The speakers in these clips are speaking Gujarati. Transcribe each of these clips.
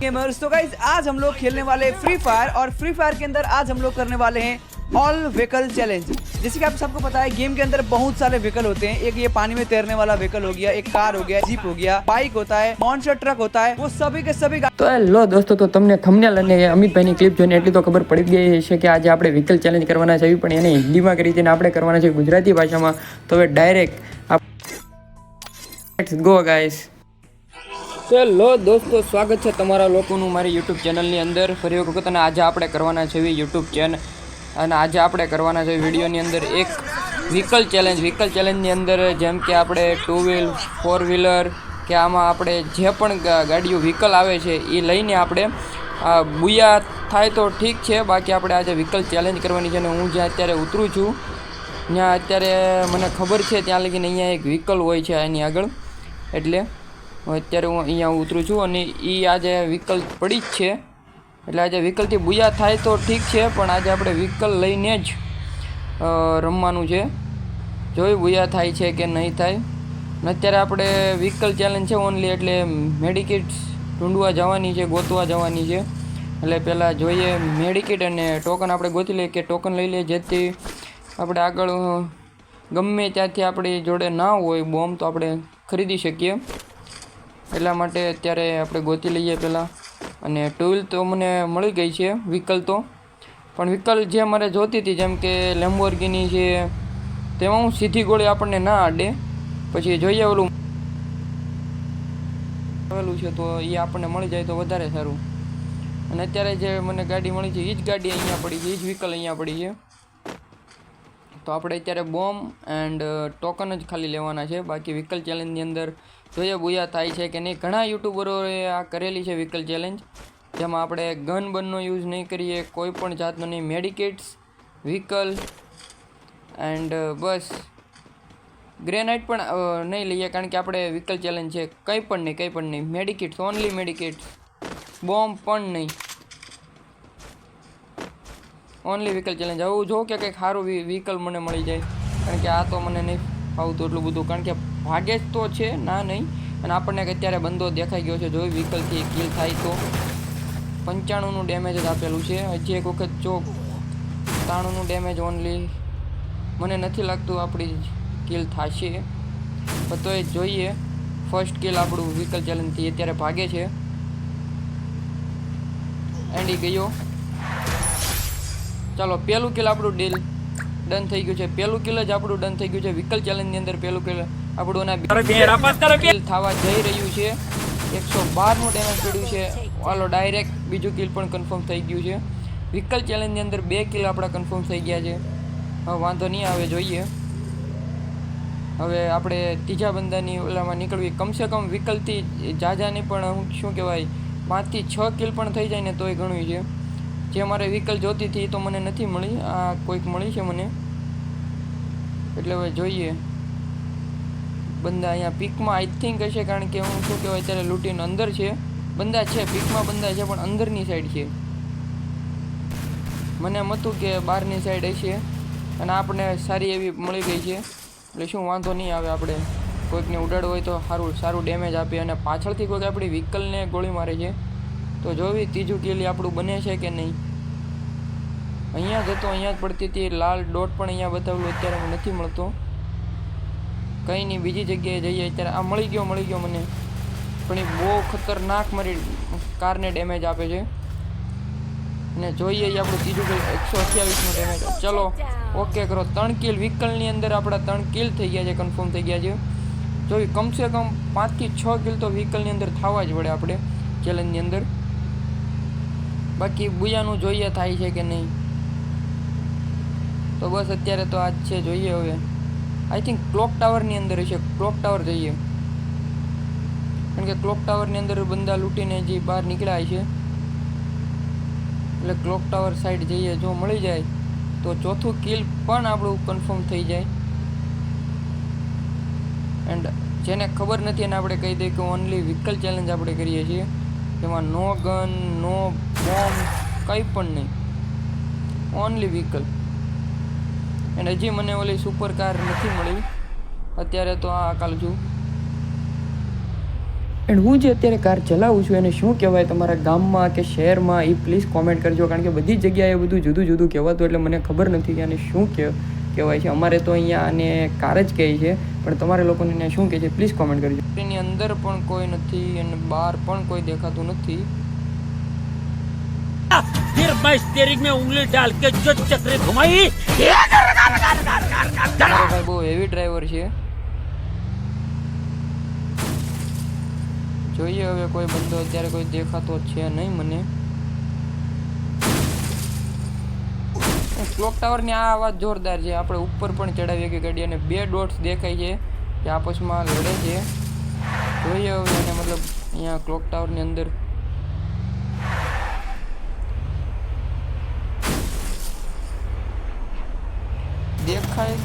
गेमर्स तो गाइज आज हम लोग खेलने वाले हैं फ्री फायर और फ्री फायर के अंदर आज हम लोग करने वाले हैं ऑल व्हीकल चैलेंज जैसे कि आप सबको पता है गेम के अंदर बहुत सारे व्हीकल होते हैं एक ये पानी में तैरने वाला व्हीकल हो गया एक कार हो गया जीप हो गया बाइक होता है मॉन्स्टर ट्रक होता है वो सभी के सभी તો હેલો દોસ્તો તો તમને થમનેલ અને અમિતભાઈની ક્લિપ જોઈને એટલી તો ખબર પડી જ ગઈ છે કે આજે આપણે વ્હીકલ ચેલેન્જ કરવાના છે પણ એને હિન્દીમાં કરી હતી અને આપણે કરવાના છે ગુજરાતી ભાષામાં તો હવે ડાયરેક્ટ ગો ગાઈસ તો હેલો દોસ્તો, સ્વાગત છે તમારા લોકોનું મારી યુટ્યુબ ચેનલની અંદર. ફરી એક વખત અને આજે આપણે કરવાના છે યુટ્યુબ ચેનલ અને આજે આપણે કરવાના છે વિડીયોની અંદર એક વ્હીકલ ચેલેન્જ વ્હીકલ ચેલેન્જની અંદર જેમ કે આપણે ટુ વ્હીલ ફોર વ્હીલર કે આમાં આપણે જે પણ ગાડીઓ વ્હીકલ આવે છે, એ લઈને આપણે બુયા થાય તો ઠીક છે. બાકી આપણે આજે વ્હીકલ ચેલેન્જ કરવાની છે અને હું જ્યાં અત્યારે ઉતરું છું, ત્યાં અત્યારે મને ખબર છે, ત્યાં લગીને અહીંયા એક વ્હીકલ હોય છે એની આગળ. એટલે અત્યારે હું અહીંયા ઉતરું છું અને એ આજે વ્હીકલ પડી જ છે. એટલે આજે વ્હીકલથી બુયા થાય તો ઠીક છે, પણ આજે આપણે વ્હીકલ લઈને જ રમવાનું છે. જોઈ બુયા થાય છે કે નહીં થાય. અને અત્યારે આપણે વ્હીકલ ચેલેન્જ છે ઓનલી એટલે મેડિકેટ્સ ઢૂંઢવા જવાની છે, ગોતવા જવાની છે. એટલે પહેલાં જોઈએ મેડિકેટ અને ટોકન આપણે ગોતી લઈએ કે ટોકન લઈ લઈએ, જેથી આપણે આગળ ગમે ત્યાંથી આપણી જોડે ના હોય બોમ્બ, તો આપણે ખરીદી શકીએ. એટલા માટે અત્યારે આપણે ગોતી લઈએ પહેલાં. અને ટુ વ્હીલ તો મને મળી ગઈ છે વ્હીકલ તો. પણ વ્હીકલ જે મારે જોતી હતી, જેમ કે લેમ્બોર્ગિની છે, તેમાં હું સીધી ગોળી આપણને ના આડે. પછી જોઈએ ઓલું આવેલું છે, તો એ આપણને મળી જાય તો વધારે સારું. અને અત્યારે જે મને ગાડી મળી છે એ જ ગાડી અહીંયા પડી છે એ જ વ્હીકલ અહીંયા પડી છે. તો આપણે અત્યારે બોમ્બ એન્ડ ટોકન જ ખાલી લેવાના છે. બાકી વ્હીકલ ચેલેન્જની અંદર જોઈએ બુયા થાય છે કે નહીં. ઘણા યુટ્યુબરોએ આ કરેલી છે વ્હીકલ ચેલેન્જ જેમાં આપણે ગન બનનો યુઝ નહીં કરીએ, કોઈ પણ જાતનો નહીં. મેડિકેટ્સ વ્હીકલ એન્ડ બસ. ગ્રેનાઇટ પણ નહીં લઈએ કારણ કે આપણે વ્હીકલ ચેલેન્જ છે. કંઈ પણ નહીં, કંઈ પણ નહીં. મેડિકેટ્સ ઓનલી મેડિકેટ્સ બોમ્બ પણ નહીં. ઓનલી વ્હીકલ ચેલેન્જ આવું જો કે કંઈક સારું વ્હીકલ મને મળી જાય. કારણ કે આ તો મને નહીં ફાવતું એટલું બધું. કારણ કે ભાગે જ તો છે, ના નહીં. અને આપણને અત્યારે બંદો દેખાઈ ગયો છે, જો વ્હીકલથી કિલ થાય તો. પંચાણુંનું ડેમેજ જ આપેલું છે. હજી એક વખત જો ત્રાણુંનું ડેમેજ ઓનલી મને નથી લાગતું આપણી કિલ થશે. પણ તોય જોઈએ. ફર્સ્ટ કિલ આપણું વ્હીકલ ચેલેન્જથી અત્યારે ભાગે છે. એન્ડી ગયો. ચાલો પહેલું કિલ આપણું ડીલ ડન થઈ ગયું છે. પહેલું કિલ જ આપણું ડન થઈ ગયું છે. વિકલ ચેલેન્જની અંદર પહેલું કિલ આપણું એના કિલ થવા જઈ રહ્યું છે. એકસો બારનું ડેમેજ પડ્યું છે. હાલો ડાયરેક્ટ બીજું કિલ પણ કન્ફર્મ થઈ ગયું છે. વિકલ ચેલેન્જની અંદર બે કિલ આપણા કન્ફર્મ થઈ ગયા છે. હવે વાંધો નહીં આવે જોઈએ. હવે આપણે ત્રીજા બંદાની ઓલામાં નીકળવી. કમસે કમ વિકલથી જાજાની પણ શું કહેવાય પાંચથી છ કિલ પણ થઈ જાય ને તોય ઘણું છે. જે મારે વ્હીકલ જોતી હતી તો મને નથી મળી. આ કોઈક મળી છે મને. એટલે હવે જોઈએ. બંદા અહીંયા પીકમાં આઈ થિંક હશે કારણ કે હું શું કહેવાય, અત્યારે લૂંટીને અંદર છે. બંદા છે પીકમાં બંદા છે, પણ અંદરની સાઈડ છે. મને એમ હતું કે બહારની સાઈડ હશે. અને આપણને સારી એવી મળી ગઈ છે. એટલે શું વાંધો નહીં આવે આપણે. કોઈકને ઉડાડવું હોય તો સારું સારું ડેમેજ આપે અને પાછળથી કોઈક આપણી વ્હીકલને ગોળી મારે છે. તો જોવી ત્રીજું કેલી આપણું બને છે કે નહીં? અહીંયા જતો અહીંયા જ પડતી હતી. લાલ ડોટ પણ અહીંયા બતાવેલું અત્યારે મને નથી મળતો. કંઈ નહીં, બીજી જગ્યાએ જઈએ. અત્યારે આ મળી ગયો મળી ગયો મને. પણ એ બહુ ખતરનાક મારી કારને ડેમેજ આપે છે. અને જોઈએ આપણું ત્રીજું કિલ એકસો અઠ્યાવીસનું ડેમેજ. ચલો, ઓકે કરો. ત્રણ કિલ વ્હીકલની અંદર આપણા ત્રણ કિલ થઈ ગયા છે કન્ફર્મ થઈ ગયા છે. જોઈએ કમસે કમ પાંચથી છ કિલ તો વ્હીકલની અંદર થવા જ પડે આપણે ચેલેન્જની અંદર. બાકી બુયાનું જોઈએ થાય છે કે નહીં? તો બસ અત્યારે તો આજ છે, જોઈએ હવે. આઈ થિંક ક્લોક ટાવરની અંદર હશે. ક્લોક ટાવર જઈએ. કારણ કે ક્લોક ટાવરની અંદર બંદા લૂંટીને જે બહાર નીકળ્યા છે, એટલે ક્લોક ટાવર સાઈડ જઈએ, જો મળી જાય, તો ચોથું કિલ પણ આપણું કન્ફર્મ થઈ જાય. એન્ડ જેને ખબર નથી એને આપણે કહી દઈએ કે ઓનલી વ્હીકલ ચેલેન્જ આપણે કરીએ છીએ. જેમાં નો ગન, નો બોમ્બ, કંઈ પણ નહીં. ઓનલી વ્હીકલ એન્ડ હજી મને ઓલી સુપર કાર નથી મળી. અત્યારે તો આ કાલ છું એન્ડ હું જે અત્યારે કાર ચલાવું છું એને શું કહેવાય તમારા ગામમાં કે શહેરમાં, એ પ્લીઝ કોમેન્ટ કરજો. કારણ કે બધી જગ્યાએ બધું જુદું જુદું કહેવાતું એટલે મને ખબર નથી કે આને શું કે. કહેવાય છે અમારે તો અહીંયા આને કાર જ કહે છે પણ તમારે લોકોને એને શું કહે છે પ્લીઝ કોમેન્ટ કરજો એની અંદર પણ કોઈ નથી અને બહાર પણ કોઈ દેખાતું નથી फिर मैं स्टेरिंग में उंगली डाल के जो चक्री घुमाई મારો ભાઈ બહુ હેવી ડ્રાઈવર છે જોઈએ હવે કોઈ બંદો અત્યારે કોઈ દેખાતો છે નહીં મને ક્લોક ટાવરની આ વાત જોરદાર છે. આપણે ઉપર પણ ચડાવીએ કે ગાડી અને બે ડોટ્સ દેખાય છે કે આપસમાં લડે છે. જોઈએ હવે એને મતલબ અહીંયા ક્લોક ટાવરની અંદર. દેખાય?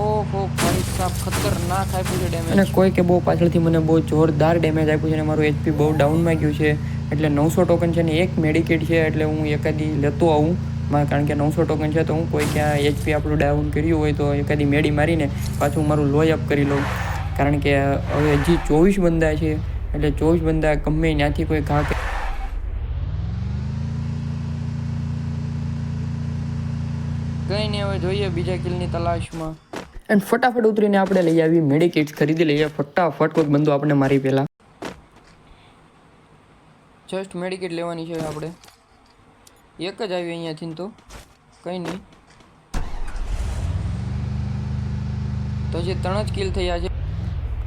ઓહો, ભાઈ સાહેબ ખતરનાક આપ્યું છે ડેમેજ અને કોઈ કે બહુ પાછળથી મને બહુ જોરદાર ડેમેજ આપ્યું છે અને મારું એચપી બહુ ડાઉનમાં ગયું છે. એટલે નવસો ટોકન છે ને એક મેડિકેટ છે એટલે હું એકાદી લેતો આવું. મા- કારણ કે નવસો ટોકન છે, તો હું કોઈ ક્યાં એચપી આપણું ડાઉન કર્યું હોય તો એકાદી મેડી મારીને પાછું મારું લોય અપ કરી લઉં. કારણ કે હવે હજી ચોવીસ બંદા છે, એટલે ચોવીસ બંદા ગમે ત્યાંથી કોઈ ઘા કંઈ નહીં હવે જોઈએ બીજા કિલની તલાશમાં. એન્ડ ફટાફટ ઉતરીને આપણે લઈ આવી મેડિકેટ્સ ખરીદી લઈએ. ફટાફટ કોઈક બંદો આપણે મારી પહેલાં જસ્ટ મેડિકેટ લેવાની છે આપણે. એક જ આવી અહીંયાથી તો. કંઈ નહીં. તો હજી ત્રણ જ કિલ થયા છે.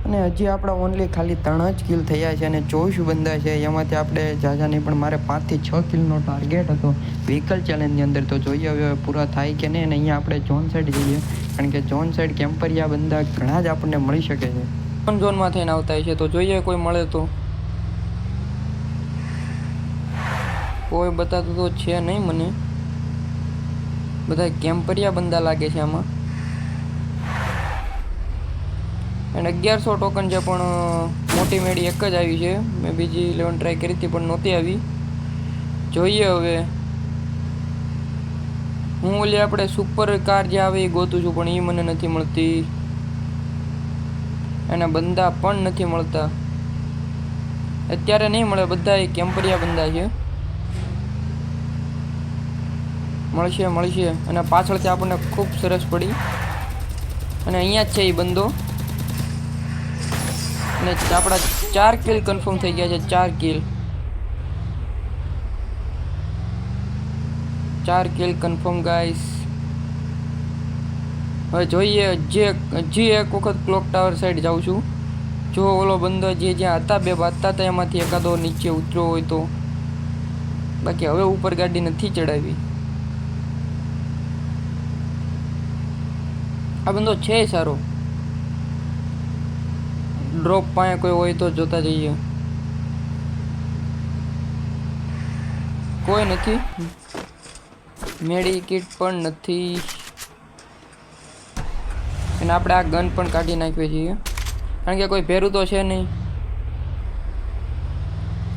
અને હજી આપણા ઓનલી ખાલી ત્રણ જ કિલ થયા છે અને ચોવીસ બંદા છે. એમાંથી આપણે જાજાની નહીં પણ મારે પાંચથી છ કિલનો ટાર્ગેટ હતો. વ્હીકલ ચેલેન્જની અંદર તો જોઈએ હવે પૂરા થાય કે નહીં. અને અહીંયા આપણે જોન સાઈડ જઈએ. કારણ કે જોન સાઈડ કેમ્પરિયા બંદા ઘણા જ આપણને મળી શકે છે. પણ ઝોનમાં થઈને આવતા હોય છે. તો જોઈએ કોઈ મળે તો. કોઈ બતાતું તો છે નહીં મને. બધા કેમ્પરિયા બંદા લાગે છે આમાં. એન્ડ અગિયારસો ટોકન છે પણ મોટી મેળી એક જ આવી છે. મેં બીજી ઇલેવન ટ્રાય કરી હતી પણ નહોતી આવી. જોઈએ હવે. હું ઓલી આપણે સુપર કાર જે આવે એ ગોતું છું પણ એ મને નથી મળતી. એના બંદા પણ નથી મળતા. અત્યારે નહીં મળે બધા એ કેમ્પરિયા બંદા છે. મળશે મળશે. અને પાછળથી આપણને ખૂબ સરસ પડી. અને અહીંયા જ છે એ બંદો. અને આપણા ચાર કિલ કન્ફર્મ થઈ ગયા છે, ચાર કિલ ચાર કિલ કન્ફર્મ ગાઈસ હવે જોઈએ જે, હજી એક વખત ક્લોક ટાવર સાઈડ જાઉં છું. જો ઓલો બંદો જે જ્યાં હતા, બે હતા હતા, એમાંથી એકાદો નીચે ઉતર્યો હોય તો. બાકી હવે ઉપર ગાડી નથી ચડાવી. આ બંદો છે સારો. ડ્રોપ પાસે કોઈ હોય તો જોતા જઈએ. કોઈ નથી. મેડી કિટ પણ નથી. અને આપણે આ ગન પણ કાઢી નાખીએ છીએ. કારણ કે કોઈ પહેરું તો છે નહીં.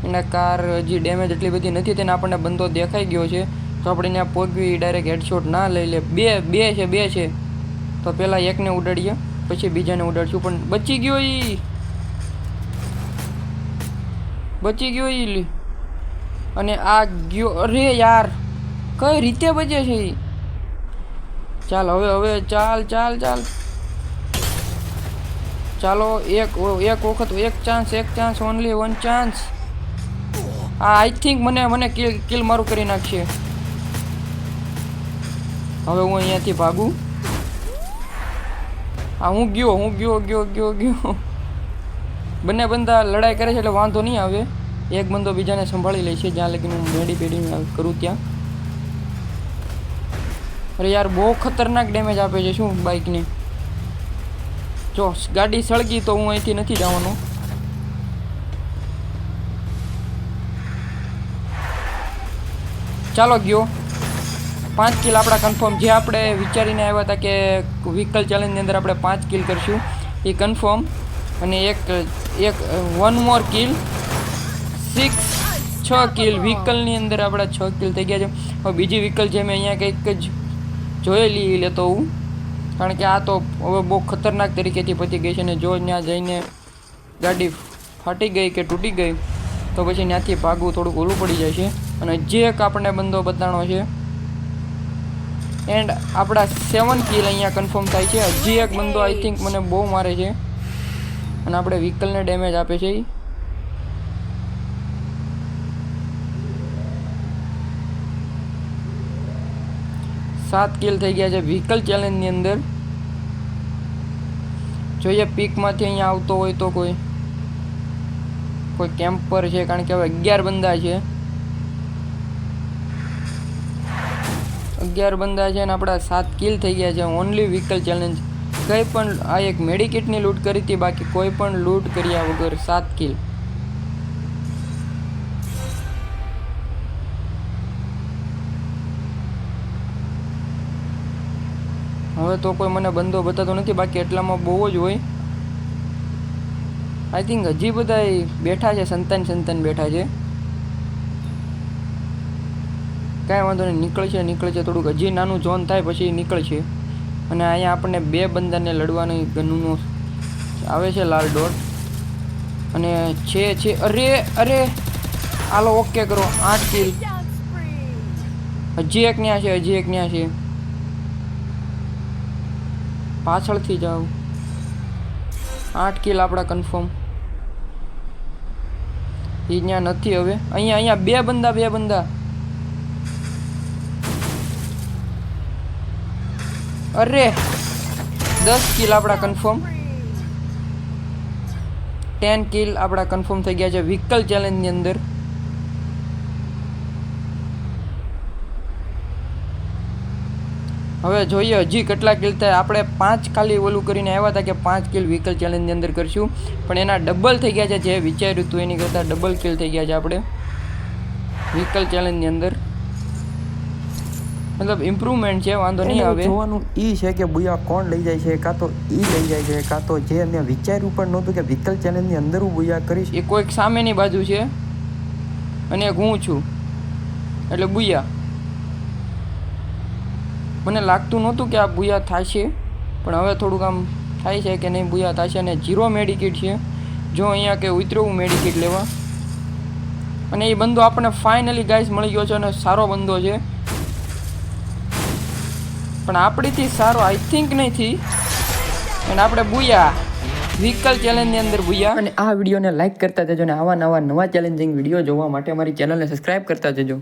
એના કાર હજી ડેમેજ એટલી બધી નથી તેને આપણને બંદો દેખાઈ ગયો છે. તો આપણે ત્યાં પોગવી ડાયરેક્ટ હેડશોટ ના લઈ લે. બે બે છે બે છે. તો પહેલાં એકને ઉડાડીએ, પછી બીજાને ઉડાડશું. પણ બચી ગયો એ બચી ગયો એ અને આ ગયો, અરે યાર, કઈ રીતે બચે છે એ ચાલ, હવે હવે, ચાલ ચાલ ચાલ. ચાલો, એક એક વખત, એક ચાન્સ એક ચાન્સ ઓનલી વન ચાન્સ આ આઈ થિંક મને મને કિલ કિલ મારું કરી નાખશે. હવે હું અહીંયાથી ભાગું. હા, હું ગયો હું ગયો ગયો ગયો ગયો. બંને બંદા લડાઈ કરે છે એટલે વાંધો નહીં આવે. એક બંદો બીજાને સંભાળી લે છે, જ્યાં લગીને હું મેડી પેડી કરું ત્યાં. અરે યાર, બહુ ખતરનાક ડેમેજ આપે છે, શું બાઇકને જો, ગાડી સળગી તો હું અહીંથી નથી જવાનો. ચાલો ગયો. પાંચ કિલ આપણા કન્ફર્મ જે આપણે વિચારીને આવ્યા હતા કે વ્હીકલ ચેલેન્જની અંદર આપણે પાંચ કિલ કરીશું, એ કન્ફર્મ અને એક એક વન મોર કિલ સિક્સ છ કિલ વ્હીકલની અંદર આપણા છ કિલ થઈ ગયા છે. હવે બીજી વ્હીકલ છે મેં અહીંયા કંઈક જ જોયેલી લેતો હું કારણ કે આ તો હવે બહુ ખતરનાક તરીકેથી પતી ગઈ છે અને જો ત્યાં જઈને ગાડી ફાટી ગઈ કે તૂટી ગઈ, તો પછી ત્યાંથી ભાગવું થોડુંક ઓલું પડી જાય છે. અને જે એક આપણને બંદો બતાવવાનો છે એન્ડ આપણા સેવન કિલ અહીંયા કન્ફર્મ થાય છે. હજી એક બંદો આઈ થિંક મને બહુ મારે છે. અને આપણે વ્હીકલને ડેમેજ આપે છે. સાત કિલ થઈ ગયા છે વ્હીકલ ચેલેન્જની અંદર. જોઈએ પીકમાંથી અહીંયા આવતો હોય તો કોઈ. કોઈ કેમ્પર છે, કારણ કે હવે અગિયાર બંદા છે. અગિયાર બંદા છે અને આપણા સાત કિલ થઈ ગયા છે. ઓનલી વ્હીકલ ચેલેન્જ કંઈ પણ આ એક મેડિકેટની લૂંટ કરી હતી, બાકી કોઈ પણ લૂંટ કર્યા વગર સાત કિલ હવે તો કોઈ મને બંદો બતાતો નથી, બાકી એટલામાં બહુ જ હોય. આઈ થિંક હજી બધા બેઠા છે, સંતાન સંતાન બેઠા છે. કાંઈ વાંધો નહીં, નીકળશે નીકળશે થોડુંક. હજી નાનું ઝોન થાય પછી નીકળશે. અને અહીંયા આપણને બે બંદાને લડવાની ગનુનો આવે છે લાલ ડોટ અને છે છે, અરે અરે! હાલો ઓકે કરો. આઠ કિલ હજી એક ન્યા છે, હજી એક ન્યા છે. પાછળથી જાઓ. આઠ કિલ આપણા કન્ફર્મ એ ત્યાં નથી હવે. અહીંયા અહીંયા બે બંદા બે બંદા. અરે, દસ કિલ આપણા કન્ફર્મ ટેન કિલ આપણા કન્ફર્મ થઈ ગયા છે વ્હીકલ ચેલેન્જની અંદર. હવે જોઈએ હજી કેટલા કિલ થાય. આપણે પાંચ ખાલી ઓલું કરીને આવ્યા હતા કે પાંચ કિલ વ્હીકલ ચેલેન્જની અંદર કરશું. પણ એના ડબલ થઈ ગયા છે જે વિચાર્યું હતું એની કરતાં ડબલ કિલ થઈ ગયા છે આપણે. વ્હીકલ ચેલેન્જની અંદર. મતલબ ઇમ્પ્રુવમેન્ટ છે વાંધો નહીં આવે. જોવાનું એ છે કે બુયા કોણ લઈ જાય છે કાં તો એ લઈ જાય છે કાં તો જે મેં વિચાર્યું પણ નહોતું કે વિકલ ચેલેન્જની અંદર હું બુયા કરીશ. એ કોઈક સામેની બાજુ છે અને એક હું છું. એટલે બુયા. મને લાગતું નહોતું કે આ બુયા થશે પણ હવે થોડુંક આમ થાય છે કે નહીં બુયા થશે અને જીરો મેડિકેટ છે. જો અહીંયા કે ઉતરવું મેડિકેટ લેવા. અને એ બંદો આપણને ફાઇનલી ગાઈસ મળી ગયો છે અને સારો બંદો છે. પણ આપણીથી સારો આઈ થિંક નહીંથી. અને આપણે બુયા વ્હીકલ ચેલેન્જની અંદર બુયા અને આ વિડીયોને લાઈક કરતા જજો અને આવા નવા નવા ચેલેન્જિંગ વીડિયો જોવા માટે અમારી ચેનલને સબસ્ક્રાઇબ કરતા જજો.